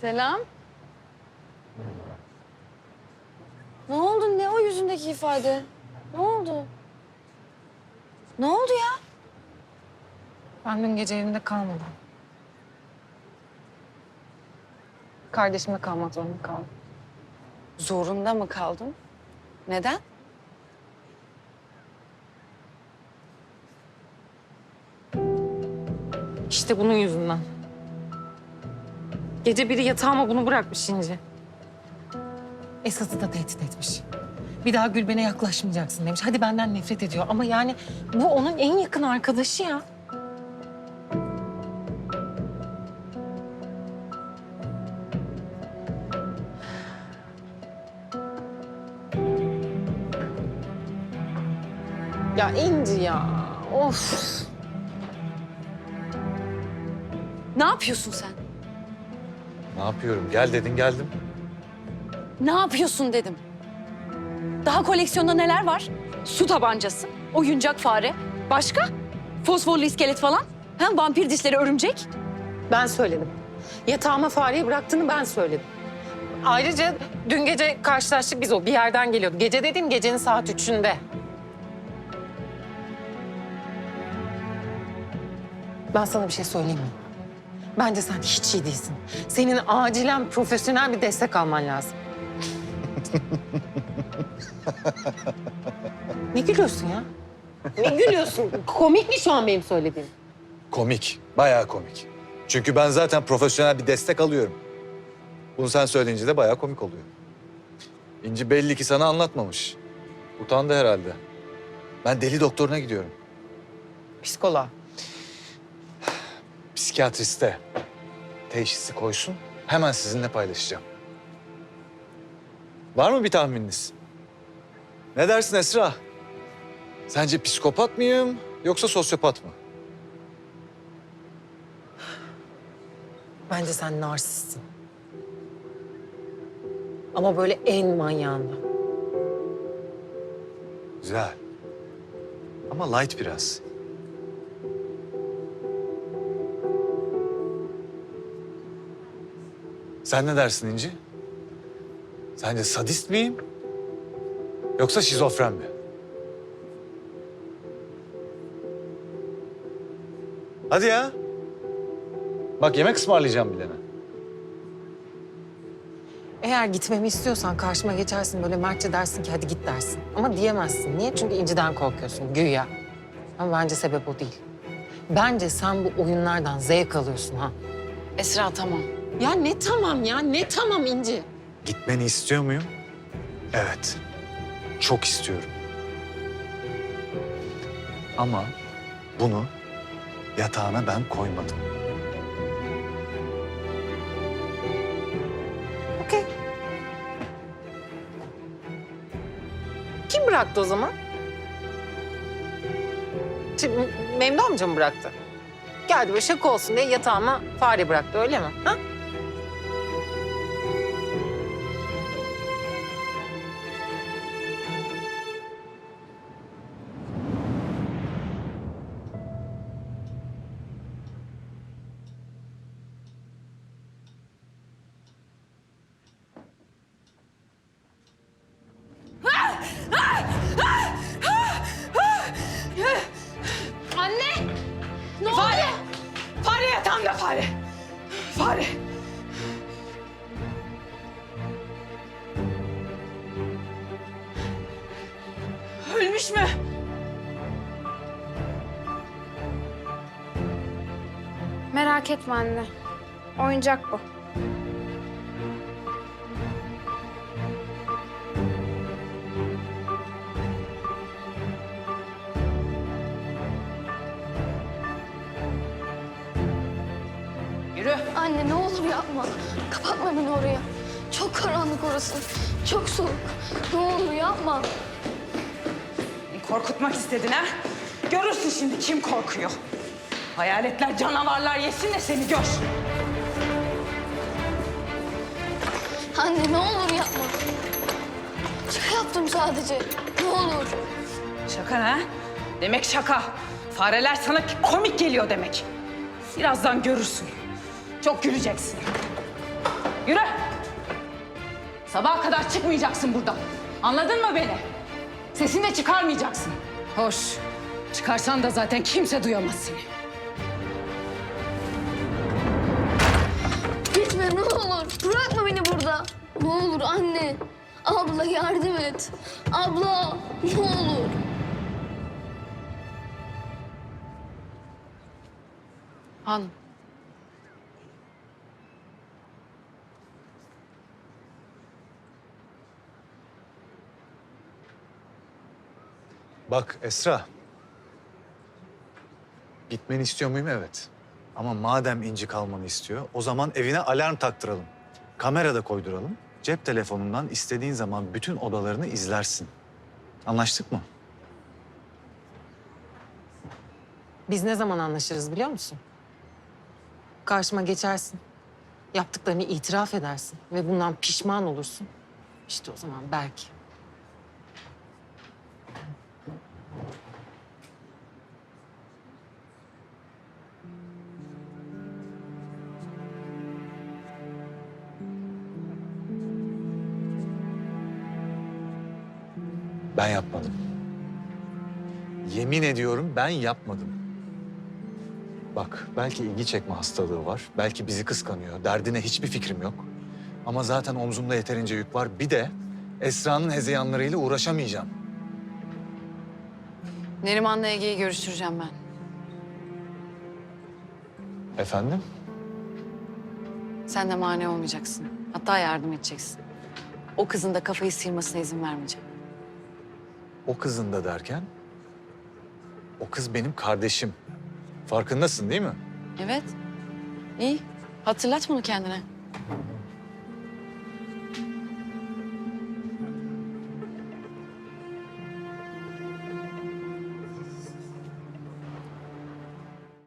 Selam. Ne oldu? Ne o yüzündeki ifade? Ne oldu? Ne oldu ya? Ben dün gece evimde kalmadım. Kardeşimle kalmak zorunda kaldım. Zorunda mı kaldın? Neden? İşte bunun yüzünden. Gece biri yatağıma bunu bırakmış İnci. Esat'ı da tehdit etmiş. Bir daha Gülben'e yaklaşmayacaksın demiş. Hadi benden nefret ediyor ama yani bu onun en yakın arkadaşı ya. Ya İnci ya. Of. Ne yapıyorsun sen? Ne yapıyorum? Gel dedin geldim. Ne yapıyorsun dedim. Daha koleksiyonda neler var? Su tabancası, oyuncak fare. Başka? Fosforlu iskelet falan. Hem vampir dişleri örümcek. Ben söyledim. Yatağıma fareyi bıraktığını ben söyledim. Ayrıca dün gece karşılaştık biz o bir yerden geliyordu. Gece dediğim gecenin saat üçünde. Ben sana bir şey söyleyeyim mi? Bence sen hiç iyi değilsin. Senin acilen profesyonel bir destek alman lazım. ne gülüyorsun ya? Ne gülüyorsun? Komik mi şu an benim söylediğim? Komik. Bayağı komik. Çünkü ben zaten profesyonel bir destek alıyorum. Bunu sen söyleyince de bayağı komik oluyor. İnci belli ki sana anlatmamış. Utandı herhalde. Ben deli doktoruna gidiyorum. Psikoloğa. Psikiyatriste. Teşhisi koysun. Hemen sizinle paylaşacağım. Var mı bir tahmininiz? Ne dersin Esra? Sence psikopat mıyım yoksa sosyopat mı? Bence sen narsistsin. Ama böyle en manyağında. Güzel. Ama light biraz. Sen ne dersin İnci? Sence sadist miyim? Yoksa şizofren mi? Hadi ya. Bak yemek ısmarlayacağım bilene. Eğer gitmemi istiyorsan karşıma geçersin böyle mertçe dersin ki hadi git dersin. Ama diyemezsin. Niye? Çünkü inciden korkuyorsun güya. Ama bence sebep o değil. Bence sen bu oyunlardan zevk alıyorsun ha. Esra tamam. Ya ne tamam ya ne tamam İnci. Gitmeni istiyor muyum? Evet. Çok istiyorum. Ama bunu yatağına ben koymadım. Okey. Kim bıraktı o zaman? Şimdi Memdu amca mı bıraktı? Geldi böyle şaka olsun diye yatağıma fare bıraktı öyle mi? Ha? Ölmüş mü? Merak etme anne. Oyuncak bu. Yürü. Anne ne olur yapma. Kapatma beni oraya. Çok karanlık orası. Çok soğuk. Ne olur yapma. Korkutmak istedin ha? Görürsün şimdi kim korkuyor. Hayaletler, canavarlar yesin de seni gör. Anne ne olur yapma. Şaka yaptım sadece. Ne olur. Şaka ha? Demek şaka. Fareler sana komik geliyor demek. Birazdan görürsün. Çok güleceksin. Yürü. Sabaha kadar çıkmayacaksın buradan. Anladın mı beni? Sesini de çıkarmayacaksın. Hoş. Çıkarsan da zaten kimse duyamaz seni. Gitme ne olur. Bırakma beni burada. Ne olur anne. Abla yardım et. Abla ne olur. Hanım. Bak Esra. Gitmeni istiyor muyum? Evet. Ama madem İnci kalmanı istiyor, o zaman evine alarm taktıralım. Kamera da koyduralım. Cep telefonundan istediğin zaman bütün odalarını izlersin. Anlaştık mı? Biz ne zaman anlaşırız biliyor musun? Karşıma geçersin. Yaptıklarını itiraf edersin ve bundan pişman olursun. İşte o zaman belki. Ben yapmadım. Yemin ediyorum ben yapmadım. Bak belki ilgi çekme hastalığı var. Belki bizi kıskanıyor. Derdine hiçbir fikrim yok. Ama zaten omzumda yeterince yük var. Bir de Esra'nın hezeyanlarıyla uğraşamayacağım. Neriman'la Ege'yi görüştüreceğim ben. Efendim? Sen de mani olmayacaksın. Hatta yardım edeceksin. O kızın da kafayı sıyırmasına izin vermeyeceğim. O kızın da derken? O kız benim kardeşim. Farkındasın değil mi? Evet. İyi. Hatırlat bunu kendine.